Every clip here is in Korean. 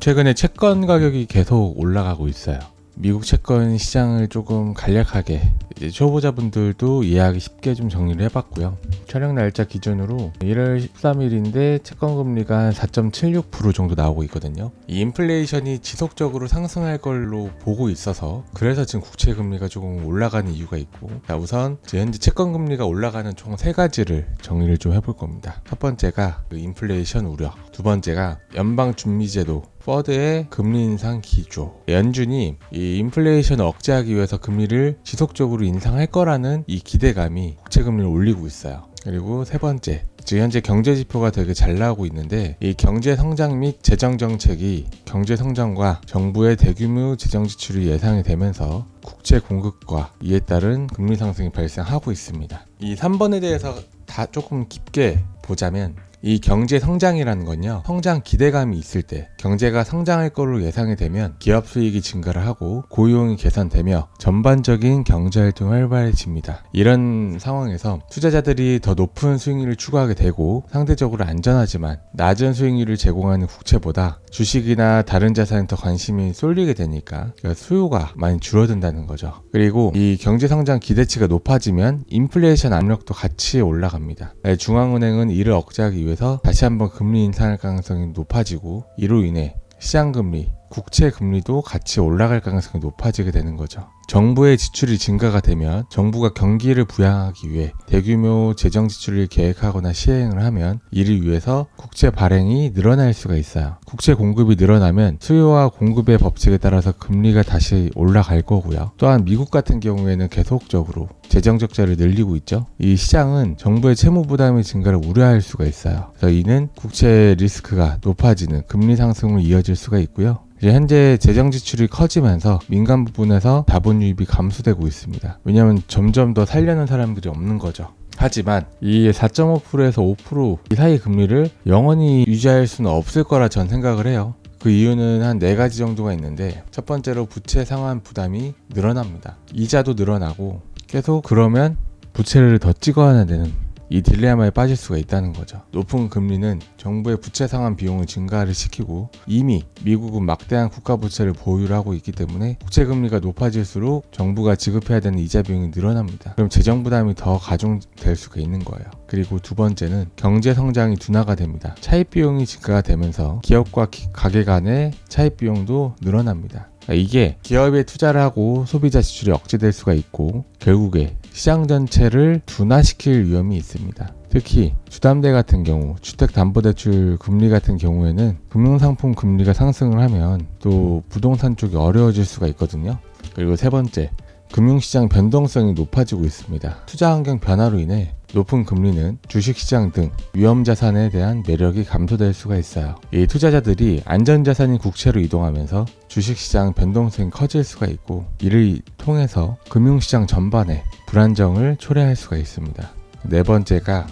최근에 채권 가격이 계속 올라가고 있어요. 미국 채권 시장을 조금 간략하게 이제 초보자분들도 이해하기 쉽게 좀 정리를 해봤고요. 촬영 날짜 기준으로 1월 13일인데 채권 금리가 한 4.76% 정도 나오고 있거든요. 이 인플레이션이 지속적으로 상승할 걸로 보고 있어서 그래서 지금 국채 금리가 조금 올라가는 이유가 있고 자, 우선 현재 채권 금리가 올라가는 총 세 가지를 정리를 좀 해볼 겁니다. 첫 번째가 그 인플레이션 우려, 두 번째가 연방 준비제도 퍼드의 금리 인상 기조. 연준이 이 인플레이션을 억제하기 위해서 금리를 지속적으로 인상할 거라는 이 기대감이 국채 금리를 올리고 있어요. 그리고 세 번째, 지금 현재 경제 지표가 되게 잘 나오고 있는데 이 경제 성장 및 재정 정책이 경제 성장과 정부의 대규모 재정 지출이 예상이 되면서 국채 공급과 이에 따른 금리 상승이 발생하고 있습니다. 이 3번에 대해서 다 조금 깊게 보자면 이 경제 성장이라는 건요, 성장 기대감이 있을 때 경제가 성장할 걸로 예상이 되면 기업 수익이 증가를 하고 고용이 개선되며 전반적인 경제 활동이 활발해집니다. 이런 상황에서 투자자들이 더 높은 수익률을 추구하게 되고 상대적으로 안전하지만 낮은 수익률을 제공하는 국채보다 주식이나 다른 자산에 더 관심이 쏠리게 되니까 그러니까 수요가 많이 줄어든다는 거죠. 그리고 이 경제 성장 기대치가 높아지면 인플레이션 압력도 같이 올라갑니다. 네, 중앙은행은 이를 억제하기 위해 서 다시 한번 금리 인상할 가능성이 높아지고 이로 인해 시장 금리, 국채 금리도 같이 올라갈 가능성이 높아지게 되는 거죠. 정부의 지출이 증가가 되면 정부가 경기를 부양하기 위해 대규모 재정 지출을 계획하거나 시행을 하면 이를 위해서 국채 발행이 늘어날 수가 있어요. 국채 공급이 늘어나면 수요와 공급의 법칙에 따라서 금리가 다시 올라갈 거고요. 또한 미국 같은 경우에는 계속적으로 재정 적자를 늘리고 있죠. 이 시장은 정부의 채무 부담의 증가를 우려할 수가 있어요. 그래서 이는 국채 리스크가 높아지는 금리 상승으로 이어질 수가 있고요. 현재 재정 지출이 커지면서 민간 부분에서 자본 유입이 감소되고 있습니다. 왜냐하면 점점 더 살려는 사람들이 없는 거죠. 하지만 이 4.5%에서 5%이 사이 금리를 영원히 유지할 수는 없을 거라 전 생각을 해요. 그 이유는 한 네 가지 정도가 있는데 첫 번째로 부채 상환 부담이 늘어납니다. 이자도 늘어나고 계속 그러면 부채를 더 찍어야 되는 이 딜레마에 빠질 수가 있다는 거죠. 높은 금리는 정부의 부채 상환 비용을 증가를 시키고 이미 미국은 막대한 국가 부채를 보유를 하고 있기 때문에 국채 금리가 높아질수록 정부가 지급해야 되는 이자 비용이 늘어납니다. 그럼 재정 부담이 더 가중될 수가 있는 거예요. 그리고 두 번째는 경제 성장이 둔화가 됩니다. 차입 비용이 증가가 되면서 기업과 기- 가게 간의 차입 비용도 늘어납니다. 그러니까 이게 기업에 투자를 하고 소비자 지출이 억제될 수가 있고 결국에 시장 전체를 둔화시킬 위험이 있습니다. 특히 주담대 같은 경우, 주택담보대출 금리 같은 경우에는 금융상품 금리가 상승을 하면 또 부동산 쪽이 어려워질 수가 있거든요. 그리고 세 번째, 금융시장 변동성이 높아지고 있습니다. 투자 환경 변화로 인해 높은 금리는 주식시장 등 위험자산에 대한 매력이 감소될 수가 있어요. 이 투자자들이 안전자산인 국채로 이동하면서 주식시장 변동성이 커질 수가 있고 이를 통해서 금융시장 전반에 불안정을 초래할 수가 있습니다. 네 번째가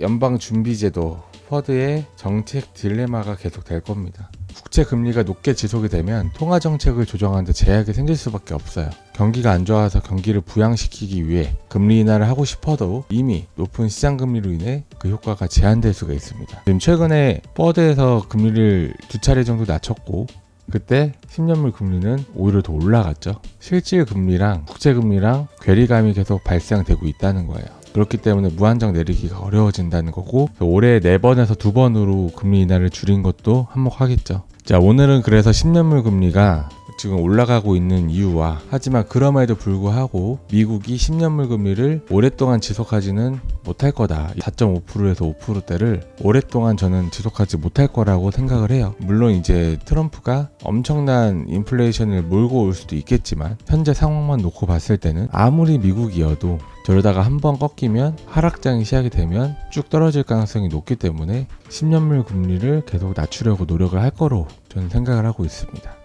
연방준비제도 퍼드의 정책 딜레마가 계속 될 겁니다. 국채 금리가 높게 지속이 되면 통화 정책을 조정하는 데 제약이 생길 수밖에 없어요. 경기가 안 좋아서 경기를 부양시키기 위해 금리 인하를 하고 싶어도 이미 높은 시장 금리로 인해 그 효과가 제한될 수가 있습니다. 지금 최근에 퍼드에서 금리를 두 차례 정도 낮췄고 그때 10년물 금리는 오히려 더 올라갔죠. 실질 금리랑 국채 금리랑 괴리감이 계속 발생되고 있다는 거예요. 그렇기 때문에 무한정 내리기가 어려워진다는 거고 올해 4번에서 2번으로 금리 인하를 줄인 것도 한몫하겠죠. 자 오늘은 그래서 10년물 금리가 지금 올라가고 있는 이유와 하지만 그럼에도 불구하고 미국이 10년물 금리를 오랫동안 지속하지는 못할 거다. 4.5%에서 5%대를 오랫동안 저는 지속하지 못할 거라고 생각을 해요. 물론 이제 트럼프가 엄청난 인플레이션을 몰고 올 수도 있겠지만 현재 상황만 놓고 봤을 때는 아무리 미국이어도 저러다가 한 번 꺾이면 하락장이 시작이 되면 쭉 떨어질 가능성이 높기 때문에 10년물 금리를 계속 낮추려고 노력을 할 거로 저는 생각을 하고 있습니다.